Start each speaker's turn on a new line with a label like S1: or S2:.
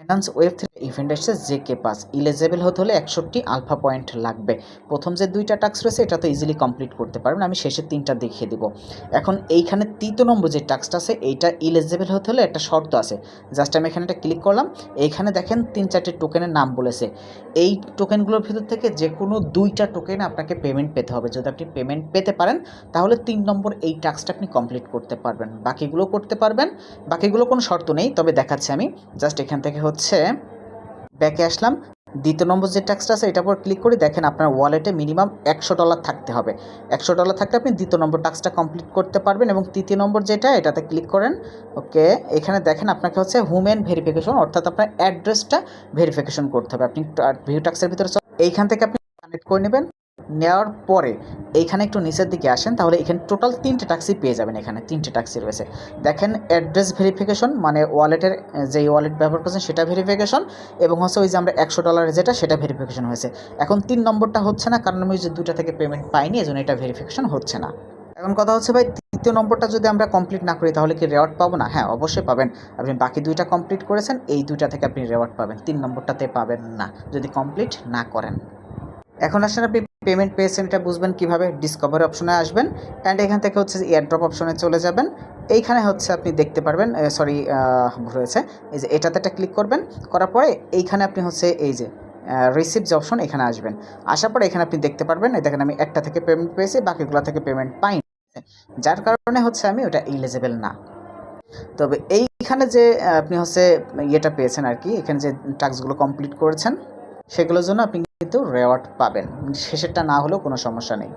S1: Finance web থেকে event এসেছে J কে pass eligible হতে হলে একষট্টি আলফা পয়েন্ট লাগবে। প্রথম যে দুইটা টাস্ক রয়েছে, এটা তো ইজিলি কমপ্লিট করতে পারবেন। আমি শেষের তিনটা দেখিয়ে দিব। এখন এইখানে তৃতীয় নম্বর যে টাস্কটা আছে, এইটা ইলিজেবল হতে হলে একটা শর্ত আছে। জাস্ট আমি এখানে একটা ক্লিক করলাম। এইখানে দেখেন তিন চারটে টোকেনের নাম বলেছে। এই টোকেনগুলোর ভিতর থেকে যে কোনো দুইটা টোকেন আপনাকে পেমেন্ট পেতে হবে। যদি আপনি পেমেন্ট পেতে পারেন, তাহলে তিন নম্বর এই টাস্কটা আপনি কমপ্লিট করতে পারবেন। বাকিগুলো করতে পারবেন। বাকিগুলো কোনো শর্ত নেই, তবে দেখাচ্ছি আমি। জাস্ট এখান থেকে হচ্ছে, ব্যাকে আসলাম, দ্বিতীয় নম্বর যে ট্যাক্সটা আছে, এটার উপর ক্লিক করে দেখেন আপনার ওয়ালেটে মিনিমাম একশো ডলার থাকতে হবে। একশো ডলার থাকলে আপনি দ্বিতীয় নম্বর টাস্কটা কমপ্লিট করতে পারবেন এবং তৃতীয় নম্বর যেটা, এটাতে ক্লিক করেন। ওকে এখানে দেখেন আপনাকে হচ্ছে হুমেন ভেরিফিকেশন অর্থাৎ আপনার অ্যাড্রেসটা ভেরিফিকেশন করতে হবে। আপনি ভিউ ট্যাক্সের ভিতরে এইখান থেকে আপনি কানেক্ট করে নেবেন। নেওয়ার পরে এইখানে একটু নিচের দিকে আসেন, তাহলে এখানে টোটাল তিনটে ট্যাক্সি পেয়ে যাবেন এখানে, তিনটে ট্যাক্সি রয়েছে। দেখেন অ্যাড্রেস ভেরিফিকেশন মানে ওয়ালেটের যেই ওয়ালেট ব্যবহার করছেন সেটা ভেরিফিকেশন এবং হচ্ছে ওই যে আমরা একশো ডলারের যেটা, সেটা ভেরিফিকেশন হয়েছে। এখন তিন নম্বরটা হচ্ছে না, কারণ আমি যে দুটা থেকে পেমেন্ট পাইনি এজন্য এটা ভেরিফিকেশন হচ্ছে না। এখন কথা হচ্ছে ভাই, তৃতীয় নম্বরটা যদি আমরা কমপ্লিট না করি, তাহলে কি রেওয়ার্ড পাবো না? হ্যাঁ অবশ্যই পাবেন। আপনি বাকি দুইটা কমপ্লিট করেছেন, এই দুইটা থেকে আপনি রেওয়ার্ড পাবেন। তিন নম্বরটাতে পাবেন না, যদি কমপ্লিট না করেন। এখন আসলে আপনি পেমেন্ট পেয়েছেন, এটা বুঝবেন কীভাবে ডিসকভারি অপশনে আসবেন অ্যান্ড এখান থেকে হচ্ছে এয়ারড্রপ অপশনে চলে যাবেন। এইখানে হচ্ছে আপনি দেখতে পারবেন সরি হয়েছে, এই যে এটাতে একটা ক্লিক করবেন, করার পরে এইখানে আপনি হচ্ছে এই যে রিসিভ যে অপশন এখানে আসবেন। আসার পরে এখানে আপনি দেখতে পারবেন, এই দেখেন আমি একটা থেকে পেমেন্ট পেয়েছি, বাকিগুলো থেকে পেমেন্ট পাইনি। যার কারণে হচ্ছে আমি ওটা ইলিজিবল না। তবে এইখানে যে আপনি হচ্ছে ইয়েটা পেয়েছেন আর কি, এখানে যে টাস্কগুলো কমপ্লিট করেছেন, সেগুলোর জন্য আপনি কিন্তু রেওয়ার্ড পাবেন। শেষেরটা না হলেও কোনো সমস্যা নেই।